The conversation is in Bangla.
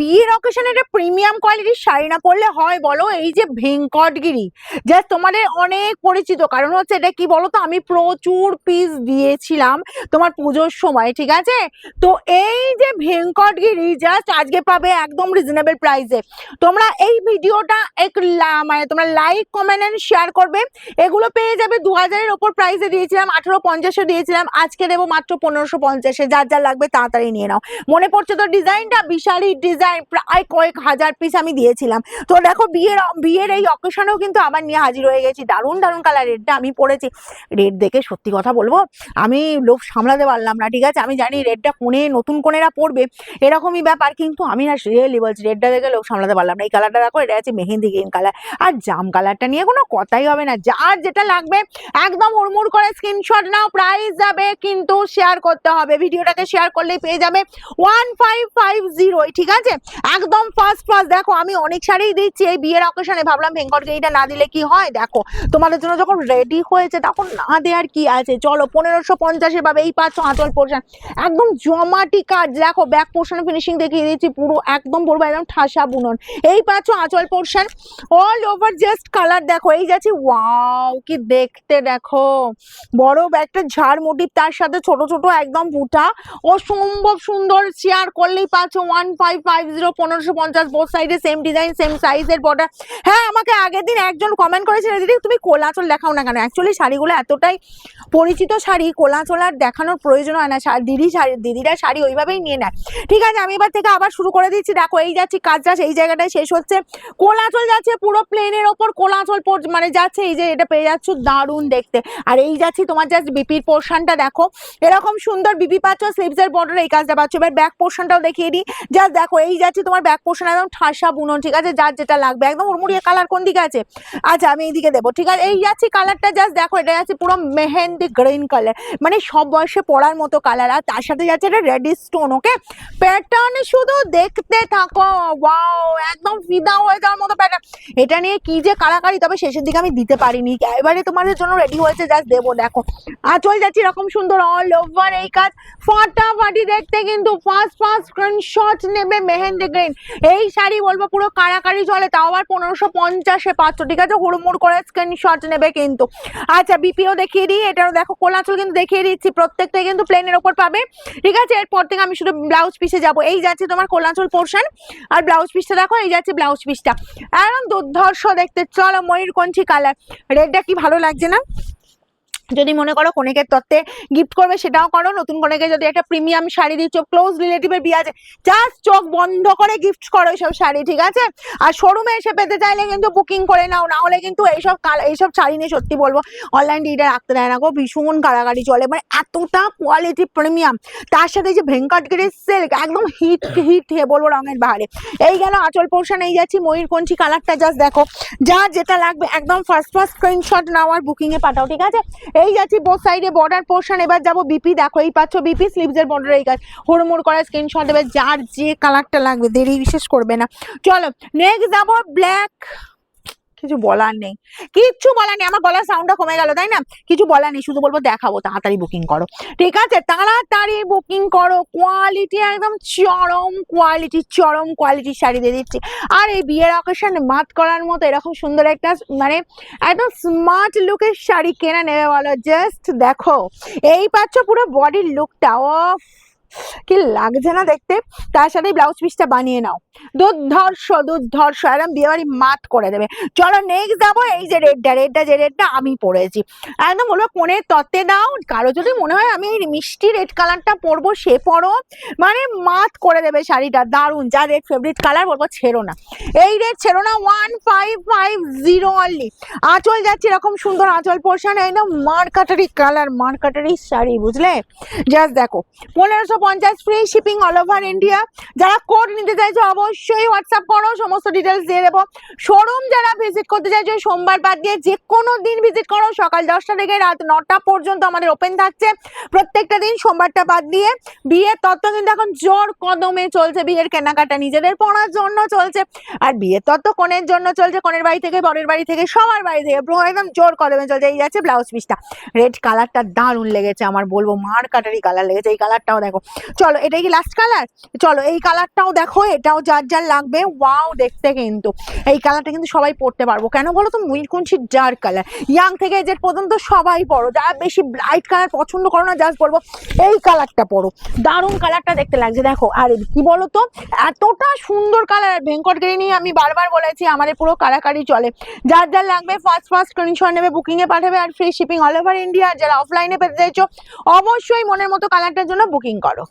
বিয়ের অকেশনে একটা প্রিমিয়াম কোয়ালিটির শাড়ি না পরলে হয় বলো? এই যে ভেঙ্কটগিরি। জাস্ট তোমাদের অনেক পরিচিত। কারণ হচ্ছে এটা কি বলো তো আমি প্রচুর পিস দিয়েছিলাম তোমার পুজোর সময়, ঠিক আছে? তো এই যে ভেঙ্কটগিরি জাস্ট আজকে পাবে একদম রিজনেবল প্রাইসে তোমরা এই ভিডিওটা এক মানে তোমরা লাইক কমেন্ট এন্ড শেয়ার করবে। এগুলো পেয়ে যাবে দু হাজারের ওপর প্রাইসে দিয়েছিলাম আঠারো পঞ্চাশে দিয়েছিলাম। আজকে দেবো মাত্র পনেরোশো পঞ্চাশে। যার যা লাগবে তাড়াতাড়ি নিয়ে নাও। মনে পড়ছে তো ডিজাইনটা বিশালই ডিজাইন প্রায় কয়েক হাজার পিস আমি দিয়েছিলাম। তো দেখো, বিয়ের বিয়ের এই অকেশনেও কিন্তু আবার নিয়ে হাজির হয়ে গেছি। দারুণ দারুণ কালার রেডটা আমি পরেছি। রেড দেখে সত্যি কথা বলব, আমি লোভ সামলাতে পারলাম না, ঠিক আছে? আমি জানি রেডটা কোনে, নতুন কোনেরা পরবে, এরকমই ব্যাপার, কিন্তু আমি না রিয়েলি বলছি রেডটা দেখে লোভ সামলাতে পারলাম না। এই কালারটা দেখো, এটা আছে মেহেন্দি গ্রিন কালার আর জাম কালারটা নিয়ে কোনো কথাই হবে না, যার যেটা লাগবে, একদম হুড়মুড় করে স্ক্রিনশট নাও প্রাইস যাবে, কিন্তু শেয়ার করতে হবে। ভিডিওটাকে শেয়ার করলেই পেয়ে যাবে। ওয়ান ফাইভ ফাইভ জিরো ঠিক আছে? একদম ফার্স্ট ফার্স্ট দেখো, আমি অনেক শাড়িই দিচ্ছি। এই বিয়ের অকেশনে ভাবলাম ভেঙ্কটকে এইটা না দিলে কি হয়? দেখো, তোমাদের জন্য যখন রেডি হয়েছে, তখন না দেওয়ার কি আছে? চলো, পনেরোশো পঞ্চাশে পাবে এই পাঁচ আঁচল পোর্শন একদম জমাটি কাজ। দেখো ব্যাক পোর্শন ফিনিশিং দেখিয়ে দিচ্ছি পুরো একদম পড়ব একদম ঠাসা বুনন। এই পাচ্ছ আঁচল portion all over just colour দেখো, এই যাচ্ছে ওয়াও কি দেখতে দেখো। বড় একটা ঝাড় মোটিভ তার সাথে ছোট ছোট একদম বুটা। অসম্ভব সুন্দর শেয়ার করলেই পাচ্ছ। ওয়ান ফাইভ জিরো পনেরোশো পঞ্চাশ বোথ সাইডে সেম ডিজাইন সেম সাইজের বর্ডার হ্যাঁ আমাকে আগের দিন একজন কমেন্ট করেছিল, দিদি, তুমি কোলাচল দেখাও না কেন? অ্যাকচুয়ালি শাড়িগুলো এতটাই পরিচিত শাড়ি, কোলাচল আর দেখানোর প্রয়োজন হয় না। দিদি শাড়ি, দিদিরা শাড়ি ওইভাবেই নিয়ে নেয়। ঠিক আছে, আমি এবার থেকে আবার শুরু করে দিচ্ছি। দেখো, এই যাচ্ছি কাজটা এই জায়গাটায় শেষ হচ্ছে। কোলাচল যাচ্ছে পুরো প্লেনের ওপর, কোলাচল মানে যাচ্ছে এই যে এটা পেয়ে যাচ্ছ দারুণ দেখতে। আর এই যাচ্ছি তোমার জাস্ট বিপির পোর্শনটা দেখো। এরকম সুন্দর বিপি পাচ্ছ স্লিভস এর বর্ডার এই কাজটা পাচ্ছ। এবার ব্যাক পোর্শনটাও দেখিয়ে দিই। জাস্ট দেখো এই যাচ্ছি তোমার ব্যাক পোর্শন একদম ঠাসা বুনন, ঠিক আছে? যার যেটা লাগবে, একদম উড়মুড়িয়ে কালার কোন দিকে আছে? আচ্ছা আমি এইদিকে দেবো, ঠিক আছে? এই যাচ্ছি কালারটা জাস্ট দেখো, এটা যাচ্ছে পুরো মেহেন্দি গ্রিন কালার মানে সব বয়সে পড়ার মতো কালার আর তার সাথে যাচ্ছে এটা রেডি স্টোন ওকে প্যাটার্ন শুধু দেখতে থাকো ওয়াও একদম ফিদা হয়ে যাওয়ার মতো প্যাটার্ন এটা নিয়ে কি যে কারাকারি তবে শেষের দিকে আমি দিতে পারিনি। এবারে তোমাদের জন্য রেডি হয়েছে জাস্ট দেবো, দেখো। আঁচল যাচ্ছি এরকম সুন্দর অল ওভার এই কাজ। ফাটাফাটি দেখতে কিন্তু ফার্স্ট ফার্স্ট স্ক্রিনশট নেবে মেহেন্দি গ্রিন এই শাড়ি বলব পুরো কারাকারি চলে, তাও আবার পনেরোশো পঞ্চাশে পাচ্ছ, ঠিক আছে? হুড়মুড় করে স্ক্রিনশট নেবে কিন্তু। আচ্ছা বিপিও দেখিয়ে দিই, এটারও দেখো কোলাচল কিন্তু দেখিয়ে দিচ্ছি, প্রত্যেকটাই কিন্তু প্লেনের ওপর পাবে। ঠিক আছে, এরপর থেকে আমি শুধু ব্লাউজ পিসে যাব, এই যাচ্ছে তোমার কোলাচল পোর্শন আর ব্লাউজ পিসটা দেখো, এই যাচ্ছে ব্লাউজ পিসটা একদম দুর্ধর্ষ দেখতে, চলো ময়ূরকঞ্চি কালার রেডটা কি ভালো লাগছে না? যদি মনে করো কনেকের তত্ত্বে গিফট করবে, সেটাও করো। নতুন কনেকে যদি একটা প্রিমিয়াম শাড়ি দিচ্ছ ক্লোজ রিলেটিভের বিয়ে আছে জাস্ট চোখ বন্ধ করে গিফট করো এইসব শাড়ি, ঠিক আছে? আর শোরুমে এসে পেতে চাইলে কিন্তু বুকিং করে নাও, না হলে কিন্তু এইসব এইসব শাড়ি নিয়ে সত্যি বলব অনলাইন ডিটা রাখতে দেয় না গো। ভীষণ কারাগারি চলে মানে এতটা কোয়ালিটি প্রিমিয়াম তার সাথে যে ভেঙ্কটগিরির সিল্ক একদম হিট হিট হে বলব রঙের বাহারে। এই গেল আঁচল পোর্শন এই যাচ্ছি ময়ূরকঞ্চি কালারটা জাস্ট দেখো। যা যেটা লাগবে, একদম ফার্স্ট ফার্স্ট স্ক্রিনশট নাও আর বুকিং এ পাঠাও, ঠিক আছে? এই যাচ্ছি বোথ সাইডে বর্ডার পোর্শন এবার যাব বিপি দেখো এই পাচ্ছ বিপি স্লিভস এর বর্ডার এই কাজ। হুড়মুড় করা স্ক্রিনশট দেবে, যার যে কালারটা লাগবে, দেরি বিশেষ করবে না। চলো নেক্সট যাব ব্ল্যাক কিছু বলার নেই। কিচ্ছু বলার নেই, আমার গলার সাউন্ডটা কমে গেল, তাই না? কিছু বলার নেই, শুধু বলব দেখাবো, তাড়াতাড়ি বুকিং করো। ঠিক আছে? তাড়াতাড়ি বুকিং করো কোয়ালিটি একদম চরম কোয়ালিটি চরম কোয়ালিটির শাড়ি দিয়ে দিচ্ছি। আর এই বিয়ের অকেশনে মাত করার মতো এরকম সুন্দর একটা মানে একদম স্মার্ট লুকের শাড়ি কেনা নেবে বলো জাস্ট দেখো। এই পাচ্ছ পুরো বডির লুকটা অফ কি লাগছে না দেখতে? তার সাথে ব্লাউজ পিসটা বানিয়ে নাও। দুর্ধর্ষ দুর্ধর্ষ একদম বিয়ে বাড়ি মাত করে দেবে। চলো নেক্সট যাব, এই যে রেডটা রেডটা যে রেডটা আমি পরেছি। একদম বলব কোনের তত্ত্বে দাও, কারও যদি মনে হয় আমি মিষ্টি রেড কালারটা পরবো, সে পরো। মানে মাত করে দেবে শাড়িটা, দারুণ, যা রেড ফেভারিট কালার বলব, ছেড়ো না। এই রেড ছেড়ো না one five five zero only আঁচল যাচ্ছে এরকম সুন্দর আঁচল পোর্শন একদম মারকাটারি কালার মারকাটারি শাড়ি, বুঝলে? জাস্ট দেখো, পনেরোশো পঞ্চাশ free shipping all over India যারা কোড নিতে চাইছো, অবশ্যই হোয়াটসঅ্যাপ করো, সমস্ত ডিটেলস দিয়ে দেবো। শোরুম যারা ভিজিট করতে চাইছো, সোমবার বাদ দিয়ে যে কোনো দিন ভিজিট করো, সকাল দশটা থেকে রাত নটা পর্যন্ত আমাদের ওপেন থাকছে। প্রত্যেকটা দিন সোমবারটা বাদ দিয়ে বিয়ের তত্ত্ব কিন্তু এখন জোর কদমে চলছে, বিয়ের কেনাকাটা নিজেদের পড়ার জন্য চলছে। আর বিয়ের তত্ত্ব কনের জন্য চলছে, কনের বাড়ি থেকে, বরের বাড়ি থেকে, সবার বাড়ি থেকে একদম জোর কদমে চলছে। এই যাচ্ছে ব্লাউজ পিসটা রেড কালারটা দারুণ লেগেছে আমার, বলব মার কাটারি কালার লেগেছে। এই কালারটাও দেখো। চলো, এটাই কি লাস্ট কালার চলো, এই কালারটাও দেখো, এটাও যা যার যার লাগবে ওয়াও দেখতে কিন্তু। এই কালারটা কিন্তু সবাই পরতে পারব। কেন বলো তো? ময়ূরকঞ্চির ডার্ক কালার ইয়াং থেকে এজের পর্যন্ত সবাই পরো যারা বেশি ব্রাইট কালার পছন্দ করো না জাস্ট বলব, এই কালারটা পরো দারুণ কালারটা দেখতে লাগছে। দেখো, আর কি বলো তো এতটা সুন্দর কালার ভেঙ্কটগিরি নিয়ে আমি বারবার বলেছি, আমাদের পুরো কারাকারি চলে। যার যার লাগবে ফার্স্ট ফার্স্ট স্ক্রিনশট নেবে বুকিং এ পাঠাবে, আর free shipping all over India যারা অফলাইনে পেতে চাইছো, অবশ্যই মনের মতো কালারটার জন্য বুকিং করো।